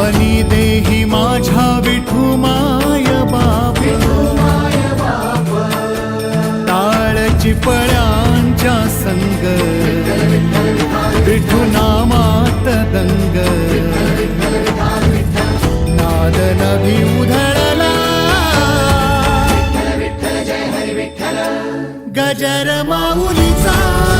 बनी देही माझ्या विठू माय बाप. ताळ पळ्यांच्या संग. विठू नामात दंग. नाद नभी उधळला. गजर माऊलीचा.